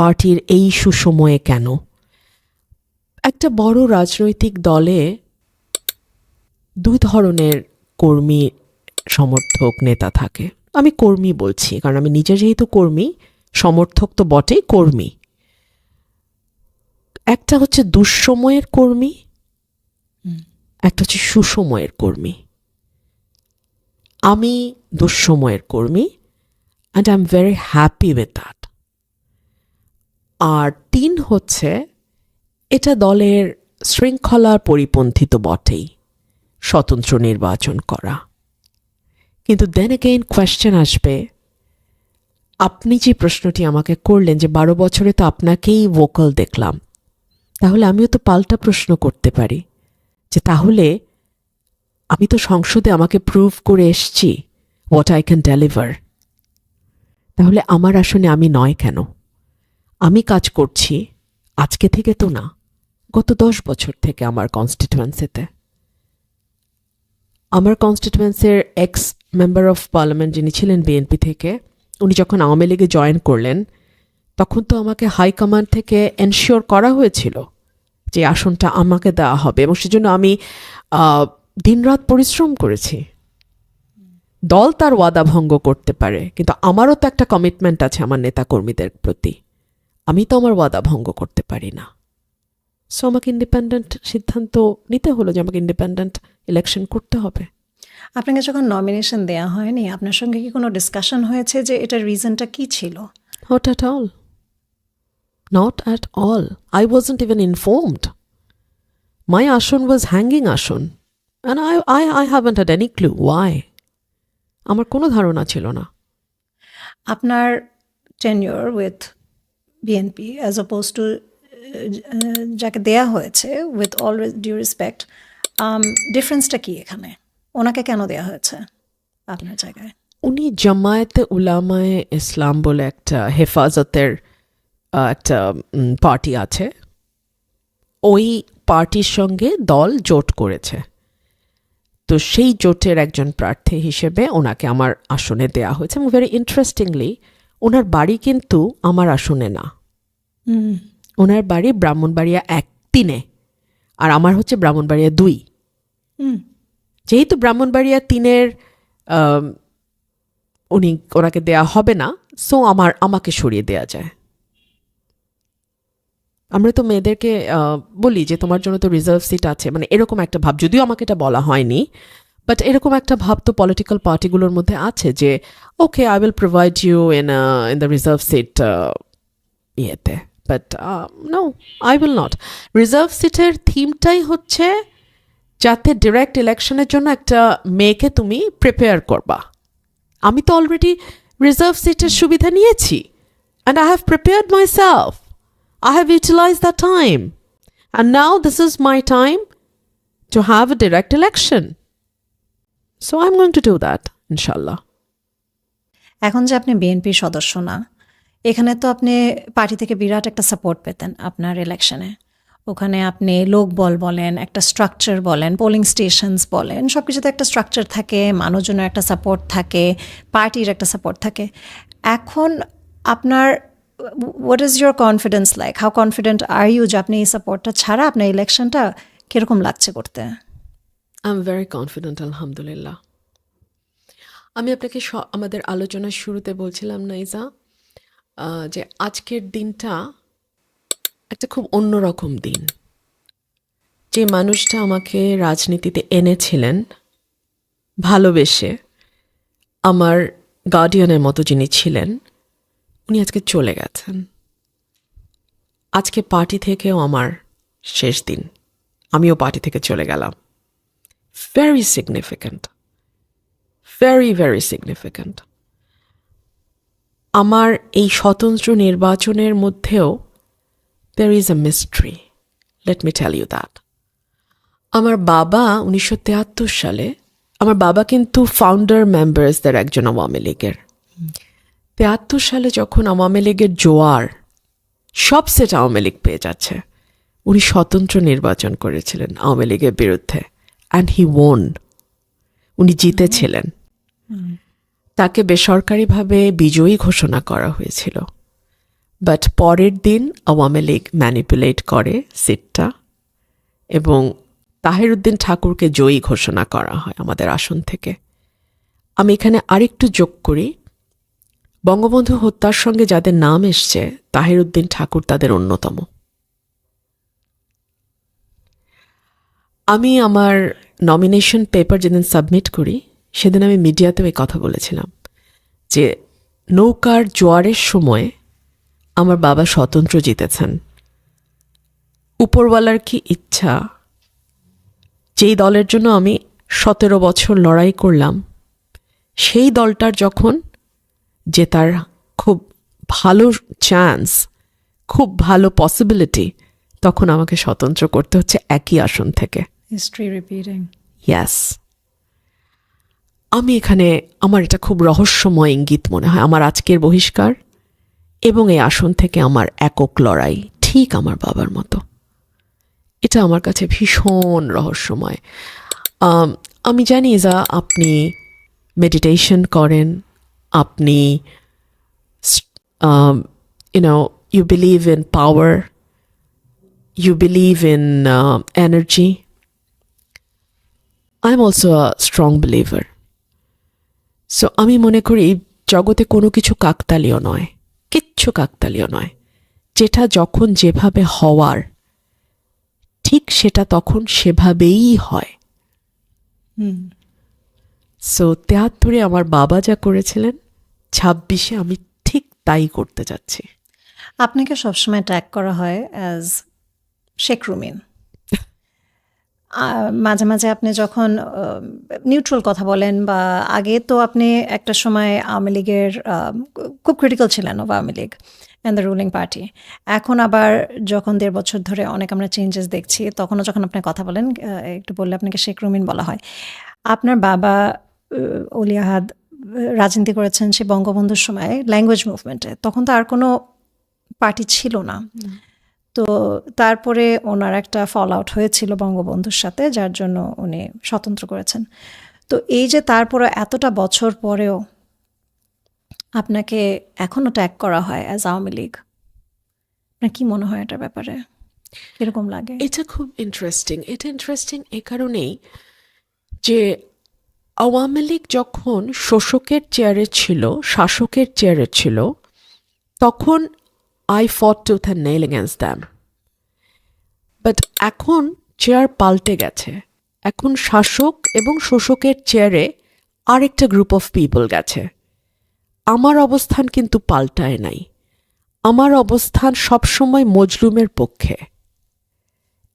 পার্টির এই সুসময়ে কেন? একটা বড় রাজনৈতিক দলে দুই ধরনের কর্মী সমর্থক নেতা থাকে। আমি কর্মী বলছি, কারণ আমি নিজে যেহেতু কর্মী, সমর্থক তো বটেই কর্মী। একটা হচ্ছে দুঃসময়ের কর্মী, একটা হচ্ছে সুসময়ের কর্মী। আমি দুঃসময়ের কর্মী and I am very happy with that আর তিন হচ্ছে এটা দলের শৃঙ্খলার পরিপন্থী তো বটেই স্বতন্ত্র নির্বাচন করা। কিন্তু দেন এগেইন কোয়েশ্চেন আসবে, আপনি যে প্রশ্নটি আমাকে করলেন যে বারো বছরে তো আপনাকেই ভোকাল দেখলাম, তাহলে আমিও তো পাল্টা প্রশ্ন করতে পারি যে তাহলে আমি তো সংসদে আমাকে প্রুভ করে এসছি হোয়াট আই ক্যান ডেলিভার তাহলে আমার আসনে আমি নয় কেন? আমি কাজ করছি, আজকে থেকে তো না, গত দশ বছর থেকে আমার কনস্টিটুয়েন্সিতে আমার কনস্টিটুয়েন্সির এক্স মেম্বার অফ পার্লামেন্ট যিনি ছিলেন বিএনপি থেকে, উনি যখন আওয়ামী লীগে জয়েন করলেন, তখন তো আমাকে হাইকমান্ড থেকে এনশিওর করা হয়েছিল যে আসনটা আমাকে দেওয়া হবে এবং সেজন্য আমি দিনরাত পরিশ্রম করেছি। দল তার ওয়াদা ভঙ্গ করতে পারে, কিন্তু আমারও তো একটা কমিটমেন্ট আছে আমার নেতাকর্মীদের প্রতি। আমি তো আমার ওয়াদা ভঙ্গ করতে পারি না সো আমাকে ইন্ডিপেন্ডেন্ট সিদ্ধান্ত নিতে হলো যে আমাকে ইন্ডিপেন্ডেন্ট ইলেকশন করতে হবে আপনাকে যখন নমিনেশন দেওয়া হয়নি আপনার সঙ্গে কি কোনো ডিসকাশন হয়েছে যে এটার রিজনটা কি ছিল at all. Not at all. I wasn't even informed. My ashun was hanging ashun. And I, I, I haven't had any clue why. আমার কোনো ধারণা ছিল না আপনার tenure with BNP as oppose to যাকে দেয়া হয়েছে উইথ অল ডিউ রেসপেক্ট ডিফারেন্সটা কি এখানে? ওনাকে কেন দেয়া হয়েছে আপনার জায়গায়? উনি জামায়াতে উলামায়ে ইসলাম বলে একটা হেফাজতের একটা পার্টি আছে। ওই পার্টির সঙ্গে দল জোট করেছে। তো সেই জোটের একজন প্রার্থী হিসেবে ওনাকে আমার আসনে দেয়া হয়েছে। এবং ভেরি ইন্টারেস্টিংলি ওনার বাড়ি কিন্তু আমার আসনে না। ওনার বাড়ি ব্রাহ্মণবাড়িয়া এক তিনে আর আমার হচ্ছে ব্রাহ্মণবাড়িয়া দুই। হুম। যেহেতু ব্রাহ্মণবাড়িয়া তিনের উনি ওনাকে দেয়া হবে না সো আমার আমাকে সরিয়ে দেয়া যায়। আমরা তো মেয়েদেরকে বলি যে তোমার জন্য তো রিজার্ভ সিট আছে মানে এরকম একটা ভাব যদিও আমাকে এটা বলা হয়নি বাট এরকম একটা ভাব তো পলিটিক্যাল পার্টিগুলোর মধ্যে আছে যে okay I will provide you in in the reserve seat ইয়েতে। But no I will not reserve সিটের থিমটাই হচ্ছে যাতে ডিরেক্ট ইলেকশনের জন্য একটা মেয়েকে তুমি প্রিপেয়ার করবা। আমি তো অলরেডি রিজার্ভ সিটের সুবিধা নিয়েছি। And I have prepared myself I have utilize the time and now this is my time to have a direct election so I am going to do that ইনশাল্লাহ এখন যে আপনি বিএনপির সদস্য না এখানে তো আপনি পার্টি থেকে বিরাট একটা সাপোর্ট পেতেন আপনার ইলেকশনে ওখানে আপনি লোকবল বলেন, একটা স্ট্রাকচার বলেন পোলিং স্টেশনস বলেন সব কিছুতে একটা স্ট্রাকচার থাকে, মানুষজনের একটা সাপোর্ট থাকে, পার্টির একটা সাপোর্ট থাকে। এখন আপনার what is your confidence like how confident are you যে আপনি এই সাপোর্টটা ছাড়া আপনার ইলেকশনটা কীরকম লাগছে করতে? আই এম ভেরি কনফিডেন্ট আলহামদুলিল্লাহ। আমি আপনাকে আমাদের আলোচনার শুরুতে বলছিলাম, নাইজা যে আজকের দিনটা একটা খুব অন্যরকম দিন। যে মানুষটা আমাকে রাজনীতিতে এনেছিলেন ভালোবেসে আমার গার্ডিয়ানের মতো যিনি ছিলেন উনি আজকে চলে গেছেন। আজকে পার্টি থেকেও আমার শেষ দিন। আমিও পার্টি থেকে চলে গেলাম। Very significant Very, very significant. আমার এই স্বতন্ত্র নির্বাচনের মধ্যেও there is a mystery let me tell you that. আমার বাবা উনিশশো সালে, আমার বাবা কিন্তু ফাউন্ডার মেম্বার্সদের একজন আওয়ামী লীগের। তেয়াত্তর সালে যখন আওয়ামী লীগের জোয়ার, সব সেট আওয়ামী লীগ পেয়ে যাচ্ছে। উনি স্বতন্ত্র নির্বাচন করেছিলেন আওয়ামী লীগের বিরুদ্ধে অ্যান্ড হি ওন উনি জিতেছিলেন। তাকে বেসরকারিভাবে বিজয়ী ঘোষণা করা হয়েছিল। বাট পরের দিন আওয়ামী লীগ ম্যানিপুলেট করে সিটটা এবং তাহিরুদ্দিন ঠাকুরকে জয়ী ঘোষণা করা হয় আমাদের আসন থেকে। আমি এখানে আরেকটু যোগ করি। বঙ্গবন্ধু হত্যার সঙ্গে যাদের নাম এসছে, তাহিরুদ্দিন ঠাকুর তাদের অন্যতম। আমি আমার নমিনেশন পেপার যেদিন সাবমিট করি সেদিন আমি মিডিয়াতেও এই কথা বলেছিলাম যে নৌকার জোয়ারের সময় আমার বাবা স্বতন্ত্র জিতেছেন। উপরওয়ালার কি ইচ্ছা? যেই দলের জন্য আমি সতেরো বছর লড়াই করলাম সেই দলটার যখন যে তার খুব ভালো চান্স খুব ভালো পসিবিলিটি তখন আমাকে স্বতন্ত্র করতে হচ্ছে একই আসন থেকে। হিস্ট্রি রিপিটিং ইয়াস আমি এখানে আমার এটা খুব রহস্যময় ইঙ্গিত মনে হয়। আমার আজকের বহিষ্কার এবং এই আসন থেকে আমার একক লড়াই, ঠিক আমার বাবার মতো। এটা আমার কাছে ভীষণ রহস্যময়। আমি জানি যা আপনি মেডিটেশন করেন, আপনি you know you believe in power you believe in energy I am also a strong believer so আমি মনে করি জগতে কোনো কিছু কাকতালীয় নয় কিচ্ছু কাকতালীয় নয়। যেটা যখন যেভাবে হওয়ার ঠিক সেটা তখন সেভাবেই হয়। সো তেহাত্তরে আমার বাবা যা করেছিলেন ছাব্বিশে আমি ঠিক তাই করতে যাচ্ছি। আপনাকে সবসময় ট্যাগ করা হয় অ্যাজ শেখ রুমিন মাঝে মাঝে আপনি যখন নিউট্রাল কথা বলেন বা আগে তো আপনি একটা সময় আওয়ামী লীগের খুব ক্রিটিক্যাল ছিলেন Awami League and the ruling party এখন আবার যখন দেড় বছর ধরে অনেক আমরা চেঞ্জেস দেখছি তখনও যখন আপনি কথা বলেন একটু বললে আপনাকে শেখ রুমিন বলা হয়। আপনার বাবা আহ, অলি আহাদ রাজনীতি করেছেন সে বঙ্গবন্ধুর সময় ল্যাঙ্গুয়েজ মুভমেন্টে তখন তো আর কোনো পার্টি ছিল না। তো তারপরে ওনার একটা ফল আউট হয়েছিল বঙ্গবন্ধুর সাথে, যার জন্য উনি স্বতন্ত্র করেছেন। তো এই যে তারপরে এতটা বছর পরেও আপনাকে এখনও ট্যাগ করা হয় অ্যাজ আওয়ামী লীগ, আপনার কি মনে হয় এটার ব্যাপারে? এরকম লাগে? এটা খুব ইন্টারেস্টিং এটা ইন্টারেস্টিং এ কারণেই যে আওয়ামী লীগ যখন শোষকের চেয়ারে ছিল, শাসকের চেয়ারে ছিল, তখন I fought tooth and nail against them but এখন চেয়ার পাল্টে গেছে। এখন শাসক এবং শোষকের চেয়ারে আরেকটা গ্রুপ অফ পিপল গেছে। আমার অবস্থান কিন্তু পাল্টায় নাই। আমার অবস্থান সবসময় মজলুমের পক্ষে।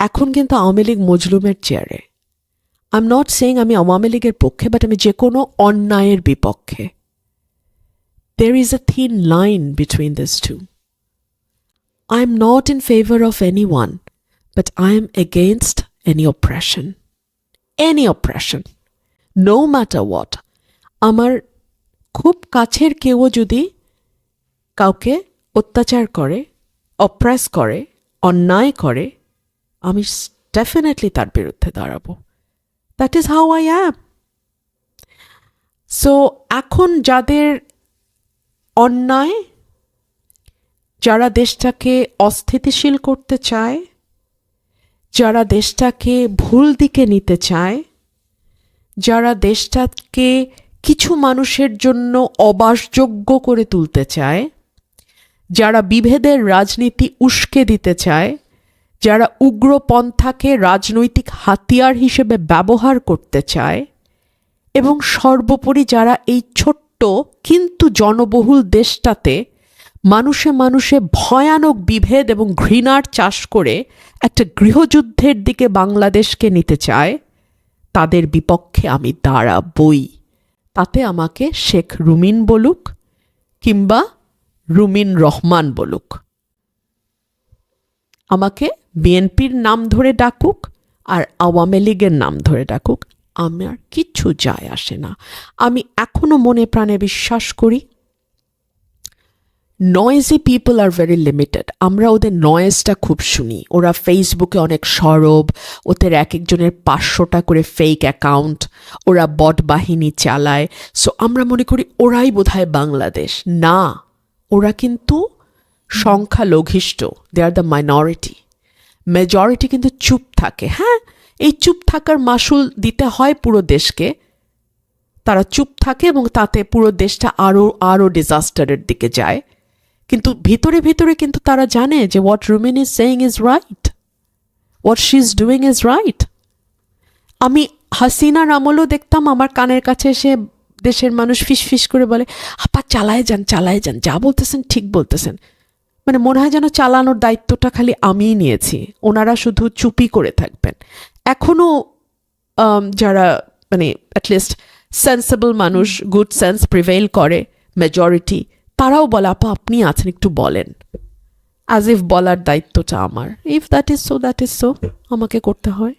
এখন কিন্তু আওয়ামী লীগ মজলুমের চেয়ারে আই এম নট সেইং আমি আওয়ামী লীগের পক্ষে বাট আমি যে কোনো অন্যায়ের বিপক্ষে। There is a thin line between this two I am not in favour of anyone but I am against any oppression any oppression no matter what আমার খুব কাছের কেউ যদি কাউকে অত্যাচার করে অপ্রেস করে, অন্যায় করে, আমি ডেফিনেটলি তার বিরুদ্ধে দাঁড়াবো। That is how I am so এখন যাদের অন্যায় যারা দেশটাকে অস্থিতিশীল করতে চায়, যারা দেশটাকে ভুল দিকে নিতে চায়, যারা দেশটাকে কিছু মানুষের জন্য অবাসযোগ্য করে তুলতে চায়, যারা বিভেদের রাজনীতি উস্কে দিতে চায়, যারা উগ্রপন্থাকে রাজনৈতিক হাতিয়ার হিসেবে ব্যবহার করতে চায়, এবং সর্বোপরি যারা এই ছোট্ট কিন্তু জনবহুল দেশটাতে মানুষে মানুষে ভয়ানক বিভেদ এবং ঘৃণার চাষ করে একটা গৃহযুদ্ধের দিকে বাংলাদেশকে নিতে চায়, তাদের বিপক্ষে আমি দাঁড়াবই। তাতে আমাকে শেখ রুমিন বলুক কিংবা রুমিন রহমান বলুক। আমাকে বিএনপির নাম ধরে ডাকুক আর আওয়ামী লীগের নাম ধরে ডাকুক, আমার কিচ্ছু যায় আসে না। আমি এখনও মনে প্রাণে বিশ্বাস করি noisy people are very limited আমরা ওদের নয়েজটা খুব শুনি। ওরা ফেসবুকে অনেক সরব, ওদের এক একজনের পাঁচশোটা করে ফেক অ্যাকাউন্ট ওরা বট বাহিনী চালায়। সো আমরা মনে করি ওরাই বোধহয় বাংলাদেশ। না, ওরা কিন্তু সংখ্যালঘিষ্ঠ। They are the minority majority কিন্তু চুপ থাকে। হ্যাঁ এই চুপ থাকার মাসুল দিতে হয় পুরো দেশকে। তারা চুপ থাকে এবং তাতে পুরো দেশটা আরও আরও ডিজাস্টারের দিকে যায়। কিন্তু ভিতরে ভিতরে কিন্তু তারা জানে যে what Rumin is saying is right what she is doing is right আমি হাসিনার আমলও দেখতাম, আমার কানের কাছে এসে দেশের মানুষ ফিস ফিস করে বলে, আপা, চালায় যান চালায় যান, যা বলতেছেন ঠিক বলতেছেন। মানে মনে হয় যেন চালানোর দায়িত্বটা খালি আমিই নিয়েছি, ওনারা শুধু চুপি করে থাকবেন। এখনও যারা মানে অ্যাটলিস্ট সেন্সেবল মানুষ গুড সেন্স প্রিভেইল করে মেজরিটি তারাও বলে, আপা, আপনি আছেন, একটু বলেন। অ্যাজ ইফ বলার দায়িত্বটা আমার। If that is so that is so আমাকে করতে হয়।